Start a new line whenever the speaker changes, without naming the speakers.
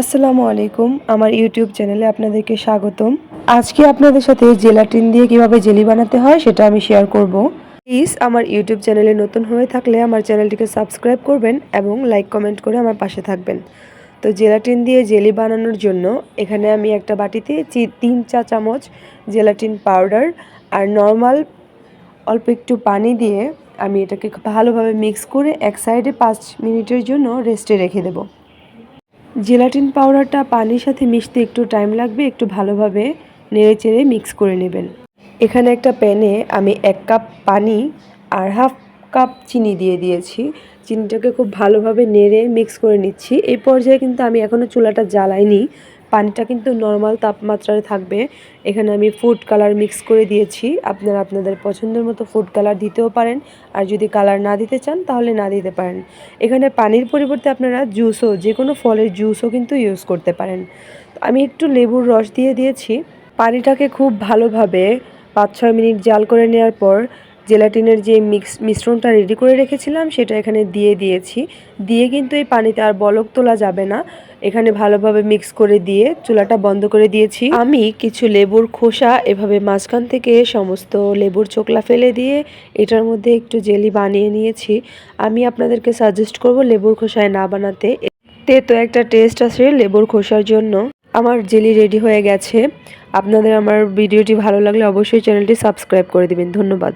আসসালামু আলাইকুম, আমার ইউটিউব চ্যানেলে আপনাদেরকে স্বাগতম। আজকে আপনাদের সাথে জেলাটিন দিয়ে কীভাবে জেলি বানাতে হয় সেটা আমি শেয়ার করব। প্লিজ আমার ইউটিউব চ্যানেলে নতুন হয়ে থাকলে আমার চ্যানেলটিকে সাবস্ক্রাইব করবেন এবং লাইক কমেন্ট করে আমার পাশে থাকবেন। তো জেলাটিন দিয়ে জেলি বানানোর জন্য এখানে আমি একটা বাটিতে তিন চা চামচ জেলাটিন পাউডার আর নর্মাল অল্প একটু পানি দিয়ে আমি এটাকে ভালোভাবে মিক্স করে এক সাইডে পাঁচ মিনিটের জন্য রেস্টে রেখে দেবো। জেলাটিন পাউডারটা পানির সাথে মিশতে একটু টাইম লাগবে, একটু ভালোভাবে নেড়ে চেড়ে মিক্স করে নেবেন। এখানে একটা প্যানে আমি এক কাপ পানি আর হাফ কাপ চিনি দিয়ে দিয়েছি। চিনিটাকে খুব ভালোভাবে নেড়ে মিক্স করে নিচ্ছি। এই পর্যায়ে কিন্তু আমি এখনও চুলাটা জ্বালাইনি। পানিটা কিন্তু নর্মাল তাপমাত্রায় থাকবে। এখানে আমি ফুড কালার মিক্স করে দিয়েছি। আপনারা আপনাদের পছন্দের মতো ফুড কালার দিতেও পারেন। আর যদি কালার না দিতে চান, তাহলে না দিতে পারেন। এখানে পানির পরিবর্তে আপনারা জুসও যে কোনো ফলের জুসও কিন্তু ইউজ করতে পারেন। আমি একটু লেবুর রস দিয়ে দিয়েছি। পানিটাকে খুব ভালোভাবে পাঁচ ছয় মিনিট জাল করে নেওয়ার পর জেলাটিনের যে মিক্স মিশ্রণটা রেডি করে রেখেছিলাম, সেটা এখানে দিয়ে দিয়েছি। দিয়ে কিন্তু এই পানিতে আর বলক তোলা যাবে না। এখানে ভালোভাবে মিক্স করে দিয়ে চুলাটা বন্ধ করে দিয়েছি। আমি কিছু লেবুর খোসা, এভাবে মাঝখান থেকে সমস্ত লেবুর চোকলা ফেলে দিয়ে এটার মধ্যে একটু জেলি বানিয়ে নিয়েছি। আমি আপনাদেরকে সাজেস্ট করব লেবুর খোসায় না বানাতে। তে তো একটা টেস্ট আছে লেবুর খোসার জন্য। আমার জেলি রেডি হয়ে গেছে। আপনাদের আমার ভিডিওটি ভালো লাগলে অবশ্যই চ্যানেলটি সাবস্ক্রাইব করে দিবেন। ধন্যবাদ।